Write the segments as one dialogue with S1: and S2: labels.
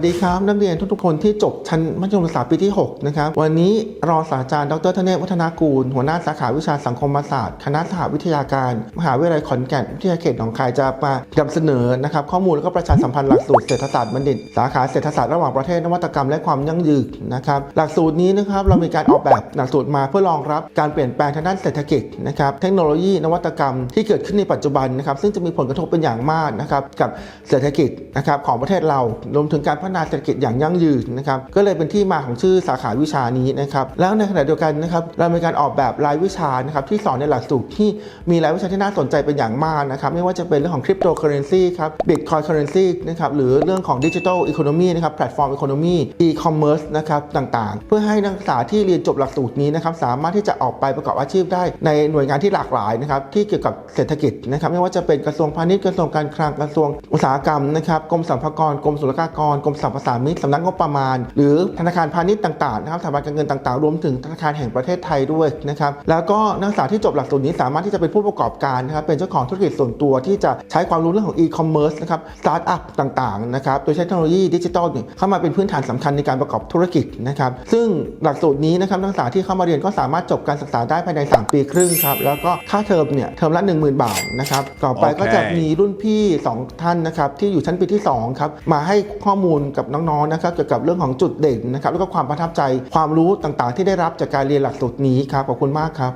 S1: วัสดีครับ นักเรียนทุกๆคนที่จบชั้นมัธยมศึกษาปีที่ 6 นะครับ วันนี้รองศาสตราจารย์ดรธเนศวัฒนากูล หัวหน้าสาขาวิชาสังคมศาสตร์ คณะสหวิทยาการ มหาวิทยาลัยขอนแก่นวิทยาเขตหนองคายจะมานำเสนอนะครับข้อมูลและก็ประชาสัมพันธ์หลักสูตรเศรษฐศาสตร์บัณฑิต สาขาเศรษฐศาสตร์ระหว่างประเทศนวัตกรรมและความยั่งยืนนะครับหลักสูตรนี้นะครับเรามีการออกแบบหลักสูตรมาเพื่อรองรับการเปลี่ยนแปลงทางด้านเศรษฐกิจนะครับเทคโนโลยีนวัตกรรมที่เกิดขึ้นในปัจจุบันนะครับซึ่งจะมีผลกระทบเป็นอย่างมากนะครับกับเศรษฐกิจนะครับของประเทศเรารวมถึงการพัฒนาเศรษฐกิจอย่างยั่งยืนนะครับก็เลยเป็นที่มาของชื่อสาขาวิชานี้นะครับแล้วในขณะเดียวกันนะครับเรามีการออกแบบรายวิชานะครับที่สอนในหลักสูตรที่มีรายวิชาที่น่าสนใจเป็นอย่างมากนะครับไม่ว่าจะเป็นเรื่องของคริปโตเคอเรนซีครับบิตคอยเคอเรนซีนะครับหรือเรื่องของดิจิทัลอีโคโนมีนะครับแพลตฟอร์มอีโคโนมีอีคอมเมิร์ซนะครับต่างๆ เพื่อให้นักศึกษาที่เรียนจบหลักสูตรนี้นะครับสามารถที่จะออกไปประกอบอาชีพได้ในหน่วยงานที่หลากหลายนะครับที่เกี่ยวกับเศรษฐกิจนะครับไม่ว่าจะเป็นกระทรวงพาณิชย์กระทรวงการคลังกระทรวงอุตสาหกรรมนะครับกรมสรรพากรกรมศุลกากรกรมสรรพสามิตสำนักงบประมาณ หรือธนาคารพาณิชย์ต่างๆนะครับสถาบันการเงินต่างๆ รวมถึงธนาคารแห่งประเทศไทยด้วยนะครับแล้วก็นักศึกษาที่จบหลักสูตรนี้สามารถที่จะเป็นผู้ประกอบการนะครับเป็นเจ้าของธุรกิจส่วนตัวที่จะใช้ความรู้เรื่องของ e-commerce นะครับสตาร์ทอัพต่างๆนะครับโดยใช้เทคโนโลยีดิจิทัลเข้ามาเป็นพื้นฐานสำคัญในการประกอบธุรกิจนะครับซึ่งหลักสูตรนี้นะครับนักศึกษาที่เข้ามาเรียนก็สามารถจบการศึกษาได้ภายใน 3 ปีครึ่งครับแล้วก็ค่าเทอมเนี่ยเทอมละ 10,000 บาทนะครับต่อไปก็จะมีรุ่นพี่ 2 ท่านนะครับที่อยู่ชั้นปีที่2ครับมาให้ข้อมูลกับน้องๆนะครับเกี่ยวกับเรื่องของจุดเด่นนะครับแล้วก็ความประทับใจความรู้ต่างๆ ที่ได้รับจากการเรียนหลักสูตรนี้ครับขอบคุณมากครับ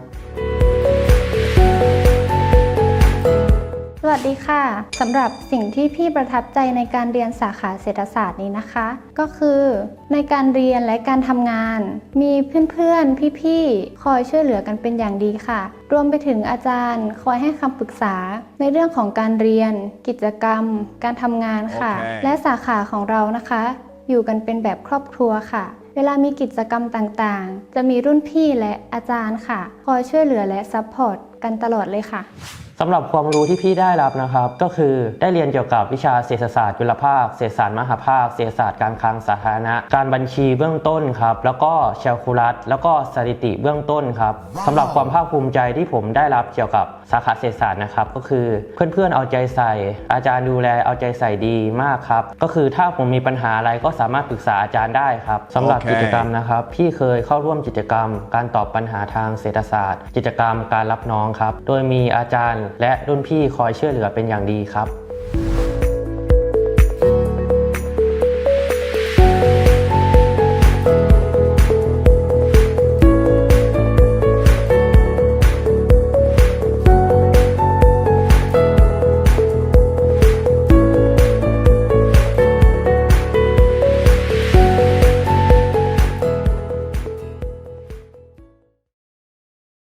S2: วัสดีค่ะสำหรับสิ่งที่พี่ประทับใจในการเรียนสาขาเศรษฐศาสตร์นี้นะคะ ก็คือในการเรียนและการทำงาน มีเพื่อนๆ พี่ๆ คอยช่วยเหลือกันเป็นอย่างดีค่ะ รวมไปถึงอาจารย์ คอยให้คำปรึกษา ในเรื่องของการเรียน กิจกรรม การทำงานค่ะ
S3: โอเค
S2: และสาขาของเรานะคะ อยู่กันเป็นแบบครอบครัวค่ะเวลามีกิจกรรมต่างๆ จะมีรุ่นพี่และอาจารย์ค่ะ คอยช่วยเหลือและซัพพอร์ตกันตลอดเลยค่ะ
S4: สำหรับความรู้ที่พี่ได้รับนะครับ ก็คือได้เรียนเกี่ยวกับวิชาเศรษฐศาสตร์จุลภาค เศรษฐศาสตร์มหาภาค เศรษฐศาสตร์การคลังสาธารณะ การบัญชีเบื้องต้นครับ แล้วก็แชลคูลัสแล้วก็สถิติเบื้องต้นครับสำหรับความภาคภูมิใจที่ผมได้รับเกี่ยวกับสาขาเศรษฐศาสตร์นะครับ ก็คือเพื่อนๆเอาใจใส่ อาจารย์ดูแลเอาใจใส่ดีมากครับ ก็คือถ้าผมมีปัญหาอะไรก็สามารถปรึกษาอาจารย์ได้ครับสำหรับ
S3: โอเค
S4: กิจกรรมนะครับ พี่เคยเข้าร่วมกิจกรรม การตอบปัญหาทางเศรษฐศาสตร์ กิจกรรมการรับน้องครับ โดยมีอาจารย์และรุ่นพี่คอยช่วยเหลือเป็นอย่างดีครับ